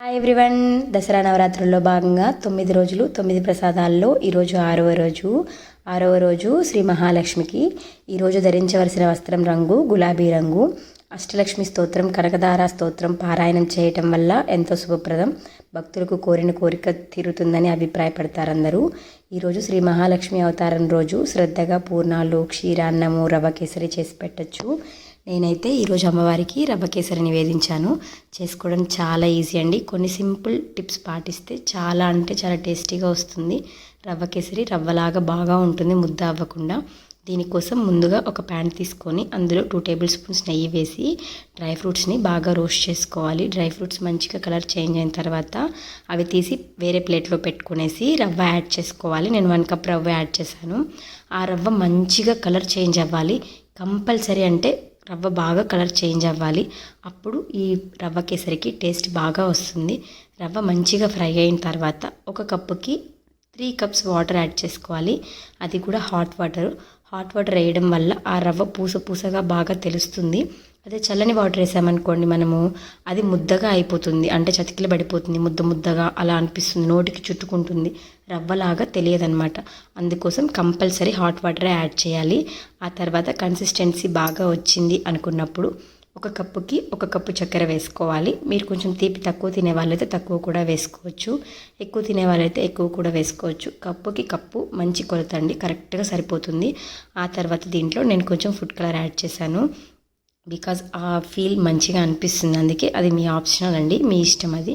Hi everyone Dasara నవరాత్రుల్లో భాగంగా తొమ్మిది రోజులు తొమ్మిది ప్రసాదాల్లో ఈరోజు ఆరవ రోజు ఆరవ రోజు శ్రీ మహాలక్ష్మికి. ఈరోజు ధరించవలసిన వస్త్రం రంగు గులాబీ రంగు. అష్టలక్ష్మి స్తోత్రం కనకదార స్తోత్రం పారాయణం చేయటం వల్ల ఎంతో శుభప్రదం. భక్తులకు కోరిన కోరిక తీరుతుందని అభిప్రాయపడతారు అందరూ ఈరోజు శ్రీ మహాలక్ష్మి అవతారం రోజు శ్రద్ధగా పూర్ణాలు క్షీరాన్నము రవ కేసరి చేసి పెట్టచ్చు. నేనైతే ఈరోజు అమ్మవారికి రవ్వ నివేదించాను. చేసుకోవడం చాలా ఈజీ అండి. కొన్ని సింపుల్ టిప్స్ పాటిస్తే చాలా అంటే చాలా టేస్టీగా వస్తుంది. రవ్వ కేసరి రవ్వలాగా బాగా ఉంటుంది ముద్ద అవ్వకుండా. దీనికోసం ముందుగా ఒక ప్యాన్ తీసుకొని అందులో టూ టేబుల్ స్పూన్స్ నెయ్యి వేసి డ్రై ఫ్రూట్స్ని బాగా రోస్ట్ చేసుకోవాలి. డ్రై ఫ్రూట్స్ మంచిగా కలర్ చేంజ్ అయిన తర్వాత అవి తీసి వేరే ప్లేట్లో పెట్టుకునేసి రవ్వ యాడ్ చేసుకోవాలి. నేను వన్ కప్ రవ్వ యాడ్ చేశాను. ఆ రవ్వ మంచిగా కలర్ చేంజ్ అవ్వాలి. కంపల్సరీ అంటే రవ్వ బాగా కలర్ చేంజ్ అవ్వాలి. అప్పుడు ఈ రవ్వ కేసరికి టేస్ట్ బాగా వస్తుంది. రవ్వ మంచిగా ఫ్రై అయిన తర్వాత ఒక కప్పుకి త్రీ కప్స్ వాటర్ యాడ్ చేసుకోవాలి. అది కూడా హాట్ వాటర్. హాట్ వాటర్ వేయడం వల్ల ఆ రవ్వ పూస పూసగా బాగా తెలుస్తుంది. అదే చల్లని వాటర్ వేసామనుకోండి మనము అది ముద్దగా అయిపోతుంది. అంటే చతికిల పడిపోతుంది. ముద్ద ముద్దగా అలా అనిపిస్తుంది. నోటికి చుట్టుకుంటుంది. రవ్వలాగా తెలియదన్నమాట అందుకోసం కంపల్సరీ హాట్ వాటరే యాడ్ చేయాలి. ఆ తర్వాత కన్సిస్టెన్సీ బాగా వచ్చింది అనుకున్నప్పుడు ఒక కప్పుకి ఒక కప్పు చక్కెర వేసుకోవాలి. మీరు కొంచెం తీపి తక్కువ తినే వాళ్ళైతే తక్కువ కూడా వేసుకోవచ్చు. ఎక్కువ తినే వాళ్ళైతే ఎక్కువ కూడా వేసుకోవచ్చు. కప్పుకి కప్పు మంచి కొలత అండి. కరెక్ట్గా సరిపోతుంది. ఆ తర్వాత దీంట్లో నేను కొంచెం ఫుడ్ కలర్ యాడ్ చేశాను. బికాజ్ ఆ ఫీల్ మంచిగా అనిపిస్తుంది. అందుకే అది మీ ఆప్షనల్ అండి. మీ ఇష్టం అది.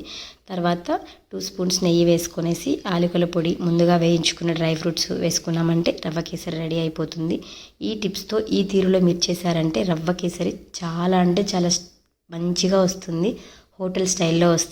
తర్వాత టూ స్పూన్స్ నెయ్యి వేసుకొనేసి ఆలుకల పొడి ముందుగా వేయించుకున్న డ్రై ఫ్రూట్స్ వేసుకున్నామంటే రవ్వ కేసరి రెడీ అయిపోతుంది. ఈ టిప్స్తో ఈ తీరులో మీరు చేశారంటే రవ్వ కేసరి చాలా అంటే చాలా మంచిగా వస్తుంది. హోటల్ స్టైల్లో వస్తుంది.